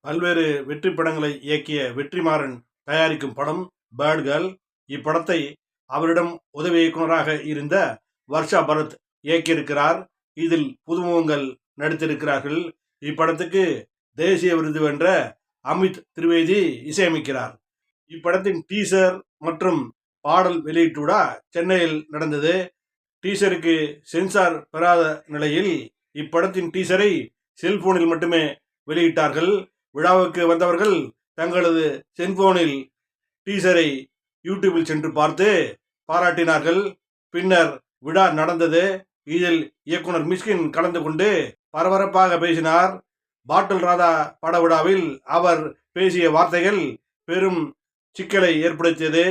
பல்வேறு வெற்றி படங்களை இயக்கிய வெற்றிமாறன் தயாரிக்கும் படம் பேர்ட் கேர்ள் இப்படத்தை அவரிடம் உதவி இயக்குனராக இருந்த வர்ஷா பரத் இயக்கியிருக்கிறார். இதில் புதுமுகங்கள் நடித்திருக்கிறார்கள். இப்படத்துக்கு தேசிய விருது வென்ற அமித் திரிவேதி இசையமைக்கிறார். இப்படத்தின் டீசர் மற்றும் பாடல் வெளியீட்டு விழா சென்னையில் நடந்தது. டீசருக்கு சென்சார் பெறாத நிலையில் இப்படத்தின் டீசரை செல்போனில் மட்டுமே வெளியிட்டார்கள். விழாவுக்கு வந்தவர்கள் தங்களது செல்போனில் டீசரை யூடியூபில் சென்று பார்த்து பாராட்டினார்கள். பின்னர் விழா நடந்தது. இதில் இயக்குனர் மிஷ்கின் கலந்து கொண்டு பரபரப்பாக பேசினார். பாட்டில் ராதா பட விழாவில் அவர் பேசிய வார்த்தைகள் பெரும் சிக்கலை ஏற்படுத்தியது.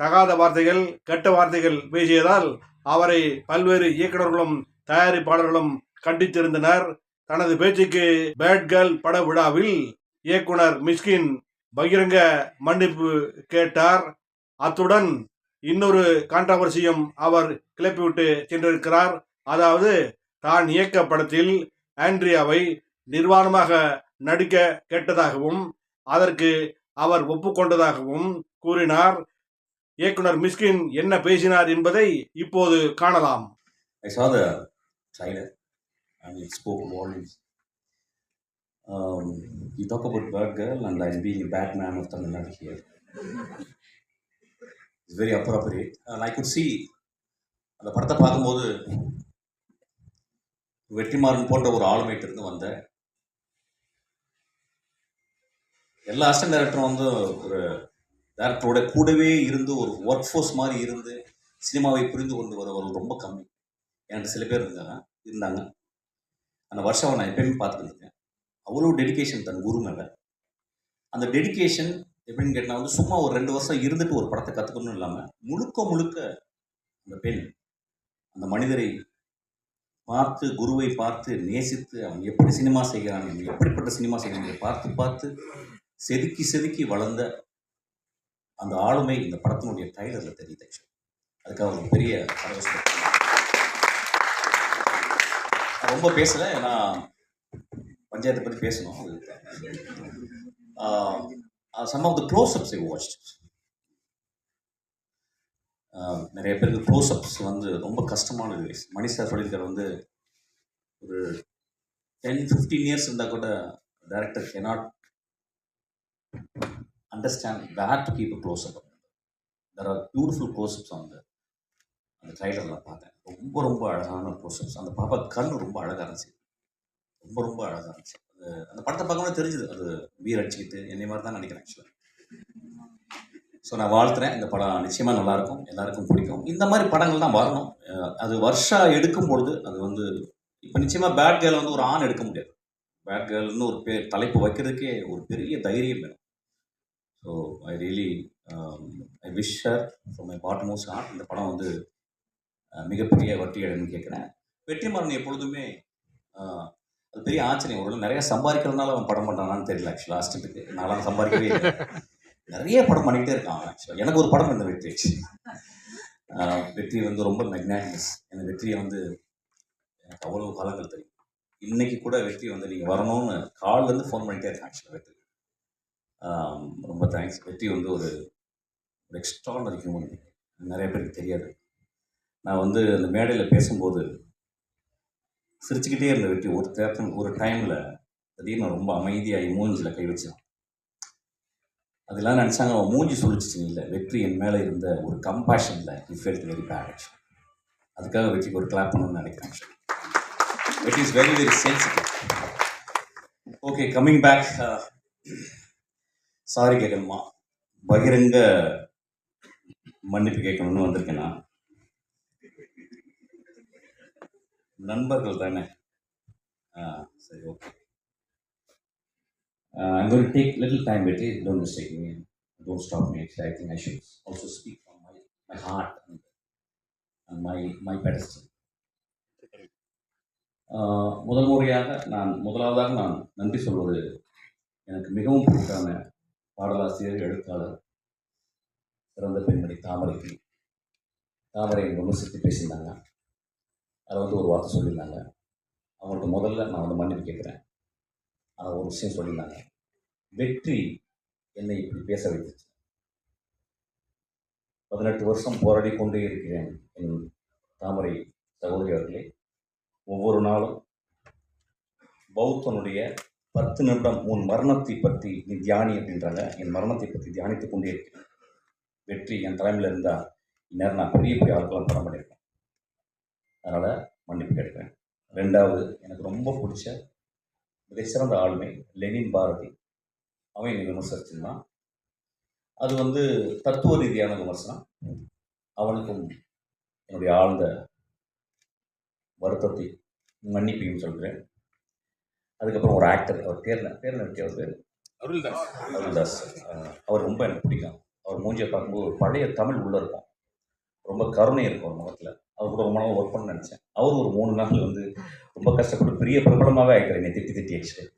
தகாத வார்த்தைகள் கெட்ட வார்த்தைகள் பேசியதால் அவரை பல்வேறு இயக்குநர்களும் தயாரிப்பாளர்களும் கண்டித்திருந்தனர். தனது பேச்சுக்கு பேட் கேர்ள் பட விழாவில் இயக்குனர் மிஸ்கின் பகிரங்க மன்னிப்பு கேட்டார். அத்துடன் இன்னொரு கான்ட்ரவர்சியும் அவர் கிளப்பிவிட்டு சென்றிருக்கிறார். அதாவது தான் இயக்க படத்தில் ஆண்ட்ரியாவை நிர்வாணமாக நடிக்க கேட்டதாகவும் அதற்கு அவர் ஒப்புக்கொண்டதாகவும் கூறினார். இயக்குனர் மிஸ்கின் என்ன பேசினார் என்பதை இப்போது காணலாம். I saw the trailer. And it spoke volumes. Um, you talk about Bird Girl and I'm being a Batman of Tamil Nadu here. It's very appropriate. And I could see அந்த படத்தை பார்க்கும்போது வெற்றிமாறன் போன்ற ஒரு ஆளுமைட்டு இருந்து வந்த எல்லா அசிஸ்டன்ட் டைரக்டரும் வந்து ஒரு டேரக்டரோட கூடவே இருந்து ஒரு ஒர்க் ஃபோர்ஸ் மாதிரி இருந்து சினிமாவை புரிந்து கொண்டு வரவர்கள் ரொம்ப கம்மி என்கிட்ட சில பேர் இருந்தாங்க இருந்தாங்க அந்த வருஷம் நான் எப்பயுமே பார்த்துருக்கேன் அவ்வளோ டெடிகேஷன் தன் குரு மேலே. அந்த டெடிகேஷன் எப்படின்னு கேட்டால் வந்து சும்மா ஒரு ரெண்டு வருஷம் இருந்துட்டு ஒரு படத்தை கற்றுக்கணும் இல்லாமல் முழுக்க முழுக்க அந்த பெண் அந்த மனிதரை பார்த்து குருவை பார்த்து நேசித்து அவன் எப்படி சினிமா செய்கிறான் எப்படிப்பட்ட சினிமா செய்கிறான் பார்த்து பார்த்து செதுக்கி செதுக்கி வளர்ந்த அந்த ஆளுமை இந்த படத்தினுடைய டைலரில் தெரியுது அதுக்காக ஒரு பெரிய சந்தோஷம் ரொம்ப பேசலை ஏன்னா பஞ்சாயத்தை பற்றி பேசணும். Some of the closeups I watch நிறைய பேருக்கு க்ளோஸ்அப்ஸ் வந்து ரொம்ப கஷ்டமானது மணி சார் சொல்லியிருக்கார் வந்து ஒரு டென் ஃபிஃப்டீன் இயர்ஸ் இருந்தால் கூட director not understand where to keep a closeup there are beautiful closeups அந்த அந்த ட்ரைலரில் பார்த்தேன். ரொம்ப ரொம்ப அழகான போஸ்டர்ஸ் அந்த பாப்பா கண் ரொம்ப அழகாக இருந்துச்சு. ரொம்ப ரொம்ப அழகாக இருந்துச்சு. அது அந்த படத்தை பார்க்கும்போது தெரிஞ்சுது. அது வீர் அடிச்சுக்கிட்டு என்னை மாதிரி தான் நினைக்கிறேன் ஆக்சுவலாக ஸோ நான் வாழ்த்துறேன். இந்த படம் நிச்சயமாக நல்லாயிருக்கும் எல்லாருக்கும் பிடிக்கும். இந்த மாதிரி படங்கள் தான் வரணும். அது வருஷா எடுக்கும் பொழுது அது வந்து இப்போ நிச்சயமாக பேட் கேர்ள் வந்து ஒரு ஆண் எடுக்க முடியாது. பேட் கேர்ள்னு ஒரு பேர் தலைப்பு வைக்கிறதுக்கே ஒரு பெரிய தைரியம் வேணும். So I really I wish her from my part most on இந்த படம் வந்து மிகப்பெரிய வெற்றியடைன்னு கேட்குறேன் வெற்றிமாறன் எப்பொழுதுமே அது பெரிய ஆச்சரியம். ஒரு நிறைய சம்பாதிக்கிறதுனால அவன் படம் பண்ணுறானான்னு தெரியல ஆக்சுவலாக லாஸ்ட்டுக்கு நான்லாம் சம்பாதிக்கவே நிறைய படம் பண்ணிக்கிட்டே இருக்கான் ஆக்சுவலாக எனக்கு ஒரு படம் இந்த வெற்றி வெற்றி வந்து ரொம்ப மெக்னானிமஸ் எனக்கு வெற்றியை வந்து எனக்கு அவ்வளோ காலங்கள் தெரியும். இன்னைக்கு கூட வெற்றி வந்து நீங்கள் வரணும்னு கால்லேருந்து ஃபோன் பண்ணிட்டே இருக்கேன் ஆக்சுவலாக வெற்றி. ரொம்ப தேங்க்ஸ் வெற்றி வந்து ஒரு ஒரு எக்ஸ்ட்ரானரி ஹியூமன் நிறைய பேருக்கு தெரியாது. நான் வந்து அந்த மேடையில் பேசும்போது சிரிச்சுக்கிட்டே இருந்த வெற்றி. ஒரு தேர்தல் ஒரு டைமில் திடீர்னு ரொம்ப அமைதியாகி மூஞ்சியில் கை வச்சான். அதெல்லாம் நினச்சாங்க. அவன் மூஞ்சி சொல்லிச்சு இல்லை. வெற்றி என் மேலே இருந்த ஒரு கம்பேஷனில் he felt வெரி பேட் அதுக்காக வெற்றிக்கு ஒரு கிளாப் பண்ணணும்னு நினைக்கிறேன் what is very very sensitive okay coming back sorry கேட்கணுமா பகிரங்க மன்னிப்பு கேட்கணும்னு வந்திருக்கேன் நான். நண்பர்கள் தானே ஆ சரி okay Uh, I'm going to take little time, Betty. Don't mistake me. Don't stop me. Actually, I think I should also speak from my, my heart and, and my, my pedestal. Uh, முதல் முறையாக நான் முதலாவதாக நான் நன்றி சொல்வது எனக்கு மிகவும் பிடித்தான பாடலாசிரியர் எழுத்தாளர் சிறந்த பெண்மணி தாமரைக்கு தாமரை விமர்சித்து பேசியிருந்தாங்க அதில் வந்து ஒரு வார்த்தை சொல்லியிருந்தாங்க. அவங்களுக்கு முதல்ல நான் வந்து மன்னிப்பு கேட்குறேன். ஆனால் ஒரு விஷயம் சொல்லியிருந்தாங்க. வெற்றி என்னை இப்படி பேச வைத்துச்சு. பதினெட்டு வருஷம் போராடி கொண்டே இருக்கிறேன் என் தாமரை சகோதரி அவர்களே ஒவ்வொரு நாளும் பௌத்தனுடைய பத்து நிமிடம் உன் மரணத்தை பற்றி நீ தியானி அப்படின்றாங்க. என் மரணத்தை பற்றி தியானித்துக் கொண்டே இருக்கிறேன். வெற்றி என் தலைமையில் இருந்தால் இந்நேரம் நான் பெரிய பெரிய ஆட்களாம் படம் பண்ணியிருக்கேன் அதனால் மன்னிப்பு கேட்கிறேன் ரெண்டாவது எனக்கு ரொம்ப பிடிச்ச மிகச்சிறந்த ஆளுமை லெனின் பாரதி. அவன் என்னை விமர்சிச்சிருந்தான். அது வந்து தத்துவ ரீதியான விமர்சனம். அவனுக்கும் என்னுடைய ஆழ்ந்த வருத்தத்தை மன்னிப்பையும் சொல்கிறேன். அதுக்கப்புறம் ஒரு ஆக்டர் அவர் என்ன- பேர் நினைக்க அவர் பேர் அருள்தாஸ். அருள்தாஸ். அவர் ரொம்ப எனக்கு பிடிக்கும். அவர் மூஞ்சியை பார்க்கும்போது ஒரு பழைய தமிழ் உள்ள இருக்கும். ரொம்ப கருணை இருக்கும் அவர் முகத்தில். அவர் கூட ரொம்ப நாள் ஒர்க் பண்ண நினச்சேன். அவர் ஒரு மூணு நாள் வந்து ரொம்ப கஷ்டப்பட்டு பெரிய பிரபலமாகவே ஆகிட்டார் என்னை திட்டி திட்டி ஆக்சுவலி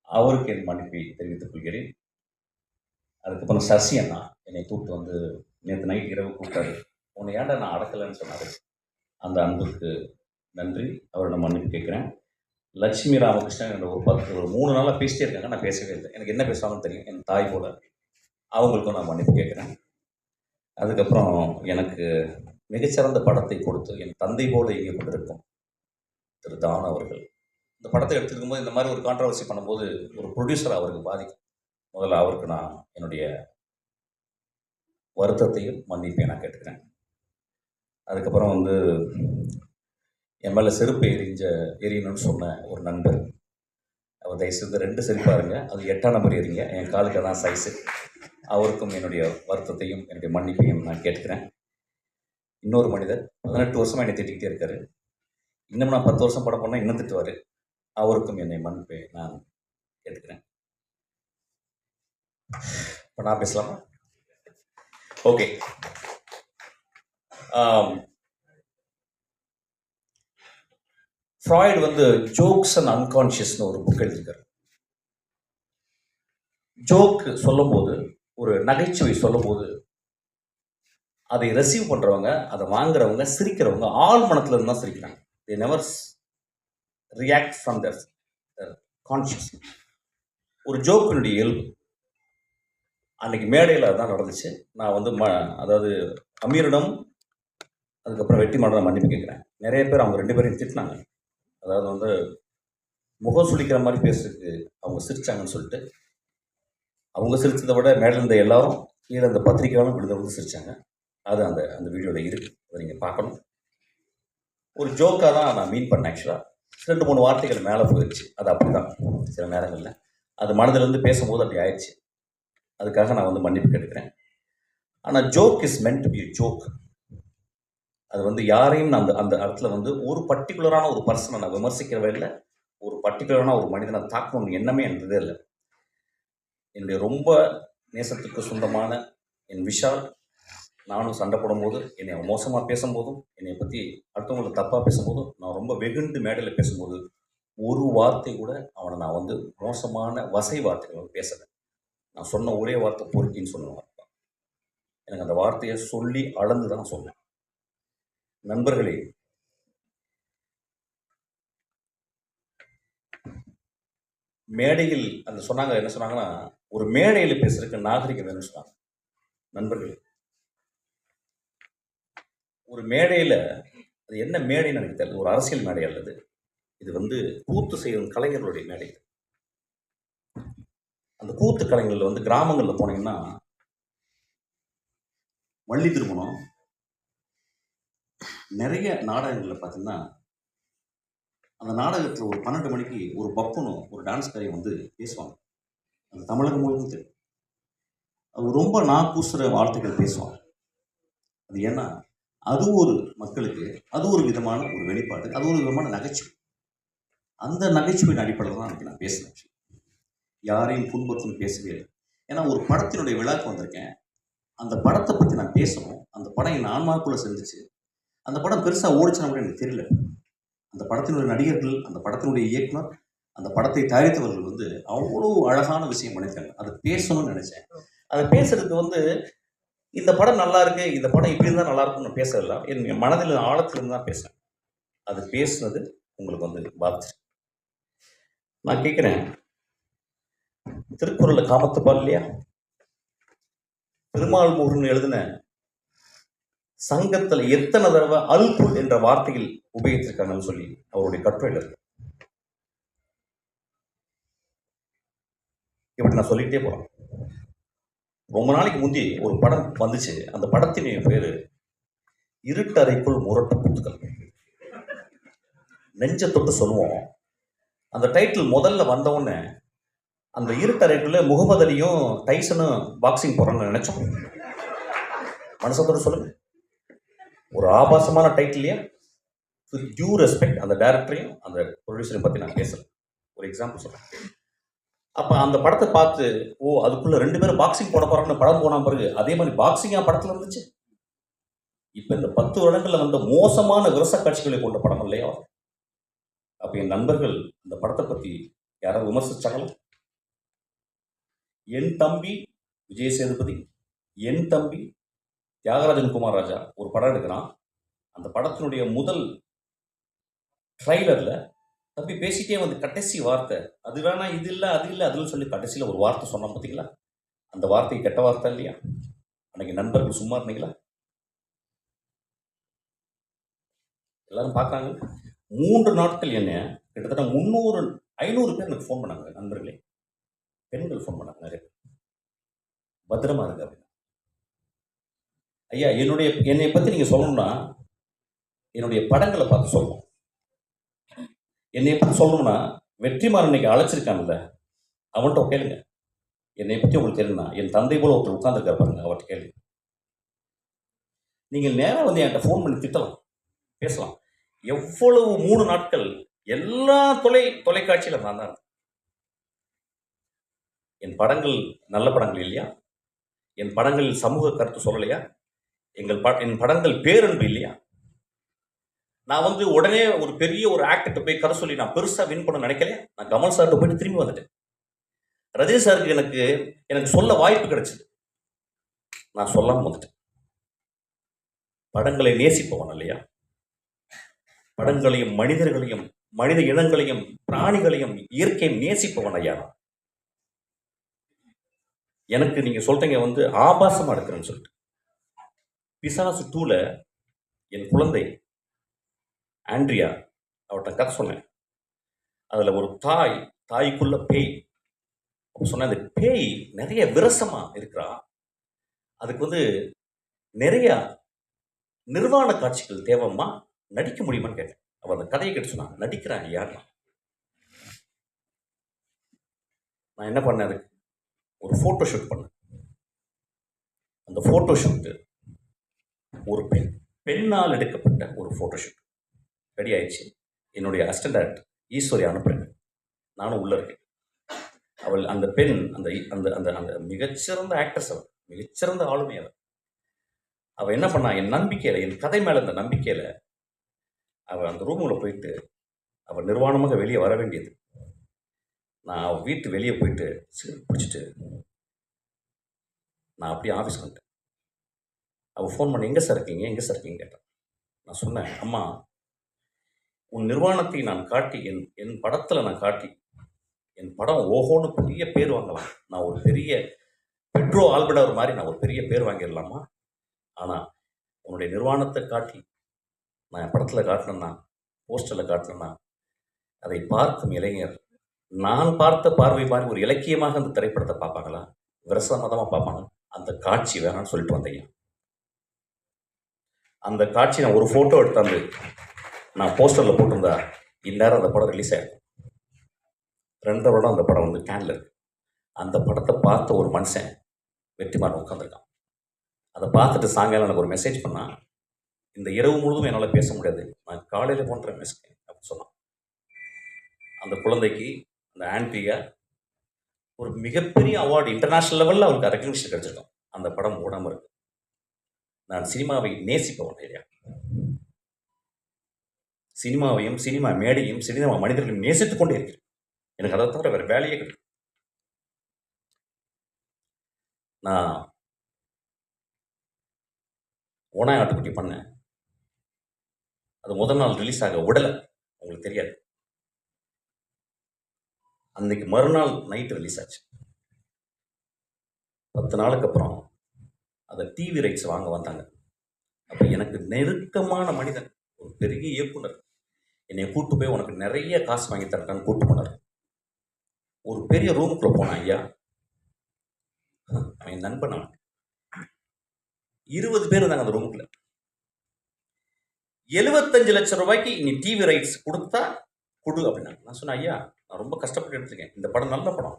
அவருக்கு என் மன்னிப்பை தெரிவித்துக் கொள்கிறேன். அதுக்கப்புறம் சசி அண்ணா என்னை கூப்பிட்டு வந்து நேற்று நைட் இரவு கூப்பிட்டாரு. உன்னை ஏன்டா நான் அடக்கலைன்னு சொன்னார்? அந்த அன்புக்கு நன்றி. அவரோட மன்னிப்பு கேட்குறேன். லட்சுமி ராமகிருஷ்ணன் என்னோட ஒரு பத்து ஒரு மூணு நாளாக பேசிட்டே இருக்காங்க. நான் பேசவே இல்லை. எனக்கு என்ன பேசுவாங்கன்னு தெரியும். என் தாய் போல அவங்களுக்கும் நான் மன்னிப்பு கேட்குறேன். அதுக்கப்புறம் எனக்கு மிகச்சிறந்த படத்தை கொடுத்து என் தந்தை போல இங்கே கொண்டிருக்கும் திரு தான் அவர்கள். இந்த படத்தை எடுத்துருக்கும் போது இந்த மாதிரி ஒரு கான்ட்ரவர்சி பண்ணும்போது ஒரு ப்ரொடியூசர் அவருக்கு பாதிக்கும். முதல்ல அவருக்கு நான் என்னுடைய வருத்தத்தையும் மன்னிப்பையும் நான் கேட்டுக்கிறேன். அதுக்கப்புறம் வந்து என் மேலே செருப்பு எரிஞ்ச எரியணும்னு சொன்ன ஒரு நண்பர். அவர் தயவுசெய்து ரெண்டு செருப்பாக இருங்க. அது எட்டாம் நம்பர் எரிங்க. என் காலுக்கு தான் சைஸு அவருக்கும் என்னுடைய வருத்தத்தையும் என்னுடைய மன்னிப்பையும் நான் கேட்டுக்கிறேன். இன்னொரு மனிதர் பதினெட்டு வருஷமாக என்னை திட்டிக்கிட்டே இருக்காரு. இன்னும் நான் பத்து வருஷம் படம் பண்ணால் இன்னும் திட்டுவார். அவருக்கும் என்னை மன்னிப்பை நான் கேட்டுக்கிறேன். இப்போ நான் பேசலாமா? ஓகே. ஃப்ராய்டு வந்து ஜோக்ஸ் அண்ட் அன்கான்ஷியஸ்னு ஒரு புக் எழுதியிருக்காரு. ஜோக் சொல்லும்போது ஒரு நகைச்சுவை சொல்லும்போது அதை ரிசீவ் பண்ணுறவங்க அதை வாங்குறவங்க சிரிக்கிறவங்க ஆள் மனத்தில் இருந்து தான் சிரிக்கிறாங்க. They never react from their conscious ஒரு ஜோக்கினுடைய இயல்பு. அன்னைக்கு மேடையில் அதுதான் நடந்துச்சு. நான் வந்து ம அதாவது அமீரிடம் அதுக்கப்புறம் வெட்டி மாடம் மன்னிப்பு கேட்குறேன். நிறைய பேர் அவங்க ரெண்டு பேரையும் திட்டினாங்க. அதாவது வந்து முகம் சுளிக்கிற மாதிரி பேசுறதுக்கு அவங்க சிரிச்சாங்கன்னு சொல்லிட்டு அவங்க சிரித்ததை விட மேலே இருந்த எல்லாரும் கீழே அந்த பத்திரிக்கையாலும் விழுந்து விழுந்து சிரித்தாங்க அது அந்த அந்த வீடியோவில் இருக்குது அதை நீங்கள் பார்க்கணும். ஒரு ஜோக்காக தான் நான் மீன் பண்ணேன் ஆக்சுவலாக ரெண்டு மூணு வார்த்தைகள் மேலே போயிடுச்சு அது அப்படி தான் சில நேரங்களில். அது மனதிலேருந்து பேசும்போது அப்படி ஆயிடுச்சு. அதுக்காக நான் வந்து மன்னிப்பு கேட்டுக்கிறேன். ஆனால் joke is meant to be joke அது வந்து யாரையும் நான் அந்த அந்த இடத்துல வந்து ஒரு பர்டிகுலரான ஒரு பர்சனை நான் விமர்சிக்கிறவே இல்லை. ஒரு பர்டிகுலரான ஒரு மனிதனை தாக்கணும்னு எண்ணமே என்றதே இல்லை. என்னுடைய ரொம்ப நேசத்துக்கு சொந்தமான என் விஷால் நானும் சண்டை போடும்போது என்னை மோசமாக பேசும்போதும் என்னை பற்றி அடுத்தவங்களை தப்பாக பேசும்போதும் நான் ரொம்ப வெகுண்டு மேடையில் பேசும்போது ஒரு வார்த்தை கூட அவனை நான் வந்து மோசமான வசை வார்த்தைகள் பேசலை. நான் சொன்ன ஒரே வார்த்தை பொறுக்கின்னு சொன்ன வார்த்தை எனக்கு அந்த வார்த்தையை சொல்லி அளந்து தான் சொன்னேன். நண்பர்களே மேடையில் அந்த சொன்னாங்க என்ன சொன்னாங்கன்னா ஒரு மேடையில் பேசுறதுக்கு நாகரிகம் வேணும்னு சொன்னாங்க. நண்பர்களே ஒரு மேடையில் அது என்ன மேடைன்னு எனக்கு தெரியல. ஒரு அரசியல் மேடை அல்லது இது வந்து கூத்து செய்யும் கலைஞர்களுடைய மேடை. அந்த கூத்து கலைஞர்கள் வந்து கிராமங்களில் போனீங்கன்னா வள்ளி திருமணம் நிறைய நாடகங்களில் பார்த்தீங்கன்னா அந்த நாடகத்தில் ஒரு பன்னெண்டு மணிக்கு ஒரு பப்புனும் ஒரு டான்ஸ் காரியம் வந்து பேசுவாங்க. அந்த தமிழகம் முழுவதும் தெரியும். அது ரொம்ப கூசுகிற வார்த்தைகள் பேசுவாங்க. அது ஏன்னா அது ஒரு மக்களுக்கு அது ஒரு விதமான ஒரு வெளிப்பாடு அது ஒரு விதமான நகைச்சுவை. அந்த நகைச்சுவையின் அடிப்படையில் தான் எனக்கு நான் பேசினேன் யாரையும் புண்படுத்தணும் பேசவே இல்லை. ஏன்னா ஒரு படத்தினுடைய விழாக்கு வந்திருக்கேன். அந்த படத்தை பற்றி நான் பேசணும். அந்த படம் என் ஆன்மாக்குள்ளே செஞ்சிச்சு அந்த படம் பெருசாக ஓடிச்சுனா கூட எனக்கு தெரியல. அந்த படத்தினுடைய நடிகர்கள் அந்த படத்தினுடைய இயக்குனர் அந்த படத்தை தயாரித்தவர்கள் வந்து அவ்வளோ அழகான விஷயம் பண்ணியிருக்காங்க. அதை பேசணும்னு நினச்சேன். அதை பேசுறதுக்கு வந்து இந்த படம் நல்லா இருக்கு இந்த படம் இப்படி இருந்தால் நல்லா இருக்கும்னு பேசல என் மனதில் ஆழத்திலிருந்து தான் பேசுறேன். அது பேசுனது உங்களுக்கு வந்து பாதிச்சு நான் கேட்குறேன் திருக்குறளில் காமத்துப்பால் இல்லையா? பெருமாள் முருகன் எழுதின சங்கத்துல எத்தனை தடவை அல்பு என்ற வார்த்தையில் உபயோகித்திருக்காங்கன்னு சொல்லி அவருடைய கட்டுரையில் இருக்கு இப்படி நான் சொல்லிக்கிட்டே போகிறேன் ரொம்ப நாளைக்கு முந்தி ஒரு படம் வந்துச்சு. அந்த படத்தினுடைய பேரு இருட்டறைக்குள் முரட்ட புத்துக்கள். நெஞ்ச தொட்டு சொல்லுவோம். அந்த டைட்டில் முதல்ல வந்தவுடனே அந்த இருட்டறைக்குள்ள முகமது அலியும் டைசனும் பாக்ஸிங் போறான்னு நினைச்சோம். மனசத்தோட சொல்லுங்க. ஒரு ஆபாசமான டைட்டில்லையா வித் டியூ ரெஸ்பெக்ட் அந்த டேரக்டரையும் அந்த ப்ரொடியூசரையும் பற்றி நான் பேசல. ஒரு எக்ஸாம்பிள் சொல்கிறேன் அப்போ அந்த படத்தை பார்த்து ஓ அதுக்குள்ள ரெண்டு பேரும் பாக்ஸிங் போட போறாங்கன்னு படம் போன பிறகு அதே மாதிரி பாக்ஸிங்காக படத்தில் இருந்துச்சு இப்போ இந்த பத்து வருடங்களில் வந்த மோசமான விரச காட்சிகளை கொண்ட படம் இல்லையா அப்போ என் நண்பர்கள் இந்த படத்தை பற்றி யாராவது விமர்சிச்சாங்களா? என் தம்பி விஜய் சேதுபதி என் தம்பி தியாகராஜன் குமார் ராஜா ஒரு படம் எடுக்கிறான். அந்த படத்தினுடைய முதல் ட்ரைலரில் தம்பி பேசிட்டே வந்து கடைசி வார்த்தை அது வேணா இது இல்லை அது இல்லை அதுன்னு சொல்லி கடைசியில் ஒரு வார்த்தை சொன்னான் பார்த்தீங்களா அந்த வார்த்தை கெட்ட வார்த்தை இல்லையா? அன்னைக்கு நண்பர்கள் சும்மா இருந்தீங்களா? எல்லாரும் பார்க்குறாங்க மூன்று நாட்கள் என்ன கிட்டத்தட்ட முந்நூறு ஐநூறு பேர் எனக்கு ஃபோன் பண்ணாங்க நண்பர்களே. பெண்கள் ஃபோன் பண்ணாங்க நிறைய பத்திரமா இருக்கு அப்படின்னு. ஐயா என்னுடைய என்னை பற்றி நீங்கள் சொல்லணும்னா என்னுடைய படங்களை பார்த்து சொல்லணும் என்னை பற்றி சொல்லணும்னா வெற்றிமாறன் இன்னைக்கு அழைச்சிருக்கான்ல அவன்கிட்ட கேளுங்க. என்னை பற்றி உங்களுக்கு தெரியும்னா என் தந்தை போல ஒருத்தர் உட்காந்துருக்காரு பாருங்க அவர்கிட்ட கேளுங்க. நீங்கள் நேராக வந்து என்கிட்ட ஃபோன் பண்ணி திட்டலாம் பேசலாம். எவ்வளவு மூணு நாட்கள் எல்லா தொலை தொலைக்காட்சியில் நான் தான். என் படங்கள் நல்ல படங்கள் இல்லையா? என் படங்களில் சமூக கருத்து சொல்லலையா? எங்கள் ப என் படங்கள் பேரன்பு இல்லையா? நான் வந்து உடனே ஒரு பெரிய ஒரு ஆக்டர்கிட்ட போய் கதை சொல்லி நான் பெருசா வின் பண்ண நினைக்கல. நான் கமல் சார்கிட்ட போயிட்டு திரும்பி வந்துட்டேன். ரஜினி சாருக்கு எனக்கு எனக்கு சொல்ல வாய்ப்பு கிடைச்சது. நான் சொல்லாம வந்துட்டேன். படங்களை நேசிப்பவன் இல்லையா? படங்களையும் மனிதர்களையும் மனித இனங்களையும் பிராணிகளையும் இயற்கையும் நேசிப்பவன் ஐயா நான். எனக்கு நீங்க சொல்றீங்க வந்து ஆபாசமா இருக்கிறேன்னு சொல்லிட்டு. பிசாசு டூல என் குழந்தை ஆண்ட்ரியா அவர்கிட்ட கதை சொன்னேன். அதில் ஒரு தாய் தாய்க்குள்ள பேய். சொன்ன சொன்னேன் அந்த பேய் நிறைய விரசமா இருக்கிறா. அதுக்கு வந்து நிறைய நிர்வாண காட்சிகள் தேவம்மா நடிக்க முடியுமான்னு கேட்டேன். அவள் அந்த கதையை கேட்டு சொன்னா நடிக்கிறேன் யாருன்னா. நான் என்ன பண்ணேன் அதுக்கு ஒரு ஃபோட்டோ ஷூட் பண்ணேன். அந்த ஃபோட்டோ ஷூட்டு ஒரு பெண் பெண்ணால் எடுக்கப்பட்ட ஒரு ஃபோட்டோ ஷூட் ரெடி ஆயிடுச்சு. என்னுடைய அசிஸ்டன்ட் டேரக்டர் ஈஸ்வரி அனுப்புறேன். நானும் உள்ள இருக்கேன். அவள் அந்த பெண் அந்த அந்த அந்த அந்த மிகச்சிறந்த ஆக்ட்ரஸ் அவள். மிகச்சிறந்த ஆளுமை அவள். அவள் என்ன பண்ணா என் நம்பிக்கையில் என் கதை மேலே இந்த நம்பிக்கையில் அவள் அந்த ரூமில் போயிட்டு அவள் நிர்வாணமாக வெளியே வர வேண்டியது. நான் அவள் வீட்டு வெளியே போயிட்டு சிகரெட் பிடிச்சிட்டு நான் அப்படியே ஆஃபீஸ் வந்துட்டேன். அவள் ஃபோன் பண்ணி எங்கே சார் இருக்கீங்க? எங்கே சார் இருக்கீங்க கேட்டான். நான் சொன்னேன் அம்மா உன் நிர்வாணத்தை நான் காட்டி என் என் படத்தில் நான் காட்டி என் படம் ஓஹோன்னு பெரிய பேர் வாங்கலாம். நான் ஒரு பெரிய பெட்ரோ ஆல்படவர் மாதிரி நான் ஒரு பெரிய பேர் வாங்கிடலாமா? ஆனால் உன்னுடைய நிர்வாணத்தை காட்டி நான் என் படத்தில் காட்டினேன்னா போஸ்டரில் காட்டினேன்னா அதை பார்க்கும் இளைஞர் நான் பார்த்த பார்வை மாதிரி ஒரு இலக்கியமாக அந்த திரைப்படத்தை பார்ப்பாங்களா? விரசமதமாக பார்ப்பாங்க அந்த காட்சி வேணாம்னு சொல்லிட்டு வந்தீங்க. அந்த காட்சி நான் ஒரு ஃபோட்டோ எடுத்தாந்து நான் போஸ்டரில் போட்டிருந்தா இந்நேரம் அந்த படம் ரிலீஸ் ஆகிடும் ரெண்டரை வருடம் அந்த படம் வந்து கேனில் இருக்கு. அந்த படத்தை பார்த்த ஒரு மனுஷன் வெற்றிமாறன் உட்காந்துருக்கான் அதை பார்த்துட்டு சாயங்காலம் எனக்கு ஒரு மெசேஜ் பண்ணால் இந்த இரவு முழுதும் என்னால் பேச முடியாது. நான் காலையில் போன்ற மெசேஜ் அப்படின்னு சொன்னான். அந்த குழந்தைக்கு அந்த ஆன்டியா ஒரு மிகப்பெரிய அவார்டு இன்டர்நேஷ்னல் லெவலில் அவருக்கு ரெக்கக்னிஷன் கிடச்சிருக்கோம். அந்த படம் ஓடாமல் இருக்கு. நான் சினிமாவை நேசிப்பவன் ஐயா. சினிமாவையும் சினிமா மேடையும் சினிமா மனிதர்களையும் நேசித்துக் கொண்டே இருக்கிறேன். எனக்கு அதை தவிர வேறு வேலையே கிடைக்கும் நான் ஓனாய் ஆட்டுக்குட்டி பண்ணேன். அது முதல் நாள் ரிலீஸ் ஆக விடலை. உங்களுக்கு தெரியாது. அன்னைக்கு மறுநாள் நைட் ரிலீஸ் ஆச்சு. பத்து நாளுக்கு அப்புறம் அதை டிவி ரைட்ஸ் வாங்க வந்தாங்க. அப்போ எனக்கு நெருக்கமான மனிதன் ஒரு பெரிய இயக்குனர். என்னை கூட்டு போய் உனக்கு நிறைய காசு வாங்கி தரக்கான்னு கூட்டு போனார். ஒரு பெரிய ரூமுக்குள்ள போனான் ஐயா. அவன் நண்பன் அவன். இருபது பேர் இருந்தாங்க அந்த ரூமுக்குள்ள எழுபத்தஞ்சு லட்சம் ரூபாய்க்கு நீ டிவி ரைட்ஸ் கொடுத்தா கொடு அப்படின்னாங்க. நான் சொன்னேன் ஐயா நான் ரொம்ப கஷ்டப்பட்டு எடுத்திருக்கேன். இந்த படம் நல்ல படம்.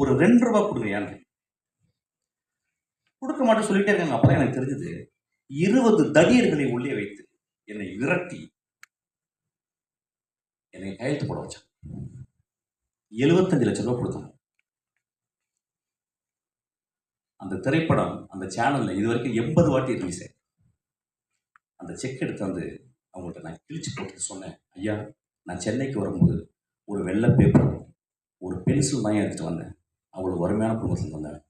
ஒரு ரெண்டு ரூபா கொடுங்கய்யான்னு கொடுக்க மாட்டேன் சொல்லிட்டே இருக்காங்க. அப்பதான் எனக்கு தெரிஞ்சது இருபது தடியர்களை உள்ளே வைத்து என்னை விரட்டி என்னை கையெழுத்து போட வச்சான். எழுபத்தஞ்சு லட்ச ரூபா கொடுத்தாங்க அந்த திரைப்படம் அந்த சேனலில் இது வரைக்கும் எண்பது வாட்டி ரிலீஸ் ஆயிருக்கு. அந்த செக் எடுத்து வந்து அவங்கள்ட்ட நான் கிழிச்சு போட்டு சொன்னேன் ஐயா நான் சென்னைக்கு வரும்போது ஒரு வெள்ளை பேப்பர் ஒரு பென்சில் தான் எடுத்துகிட்டு வந்தேன். அவ்வளோ வறுமையான குடும்பத்தில் வந்தேன்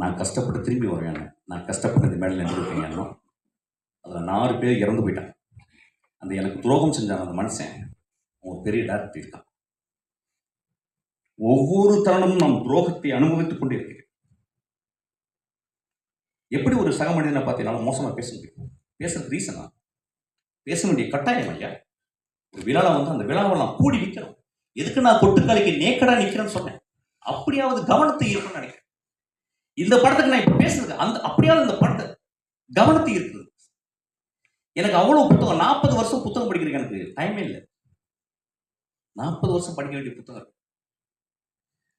நான் கஷ்டப்பட்டு திரும்பி வருவேன். நான் கஷ்டப்பட்டு இந்த மேலே நின்றுருக்கேன் அதில் நாலு பேர் இறந்து போயிட்டாங்க. அந்த எனக்கு துரோகம் செஞ்சாங்க அந்த மனுஷன் ஒரு பெரிய டாக்டர் இருக்கான். ஒவ்வொரு தருணமும் நாம் துரோகத்தை அனுபவித்துக் கொண்டே இருக்கிறேன் எப்படி ஒரு சக மனிதனை பார்த்தீங்கன்னா மோசமாக பேச முடியும்? பேசுறது ரீசனா பேச வேண்டிய கட்டாயம் ஐயா. ஒரு விழாவில் வந்து அந்த விழாவெல்லாம் நான் கூடி நிற்கிறோம் எதுக்கு நான் கொட்டுக்காலிக்கு நேக்கடா நிற்கிறேன்னு சொன்னேன்? அப்படியாவது கவனத்தை ஈர்க்கணும்னு நினைக்கிறேன். இந்த படத்துக்கு நான் இப்போ பேசுறது அந்த அப்படியாவது இந்த படத்தை கவனத்தை இருக்குது எனக்கு அவ்வளோ புத்தகம் நாற்பது வருஷம் புத்தகம் படிக்கிறதுக்கு எனக்கு டைமே இல்லை. நாற்பது வருஷம் படிக்க வேண்டிய புத்தகம் இருக்கு.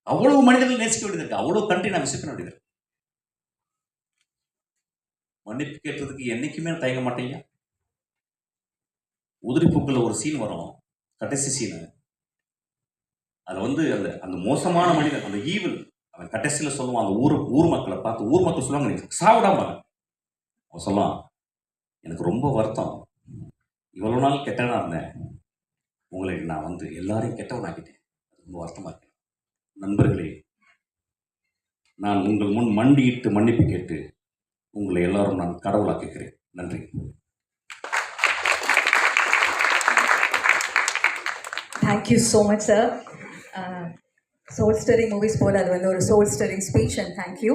அவ்வளவு மனிதர்கள் நேசிக்க வேண்டியது இருக்கு. அவ்வளவு கண்ட்ரி நான் விசிட் பண்ண வேண்டியது இருக்கு. மன்னிப்பு கேட்டதுக்கு என்னைக்குமே தயங்க மாட்டேங்க உதிரி ஒரு சீன் வரும். கடைசி சீனு அதுல வந்து அந்த அந்த மோசமான மனிதன் அந்த ஈவில் அவன் கடைசியில் சொல்லுவான் அந்த ஊர் ஊர் மக்களை பார்த்து ஊர் மக்கள் சொல்லுவாங்க நீ சாவிடாம அவன் சொல்லுவான் எனக்கு ரொம்ப வருத்தம். இவ்வளோ நாள் கெட்டவனாக இருந்தேன். உங்களை நான் வந்து எல்லாரையும் கெட்டவனாக்கிட்டேன். அது ரொம்ப வருத்தமாக இருக்கு. நண்பர்களே நான் உங்கள் முன் மண்டியிட்டு மன்னிப்பு கேட்டு உங்களை எல்லாரும் நான் கடவுளாக்குகிறேன் நன்றி. Thank you so much sir soul stirring movies போல் அது வந்து ஒரு soul stirring speech and thank you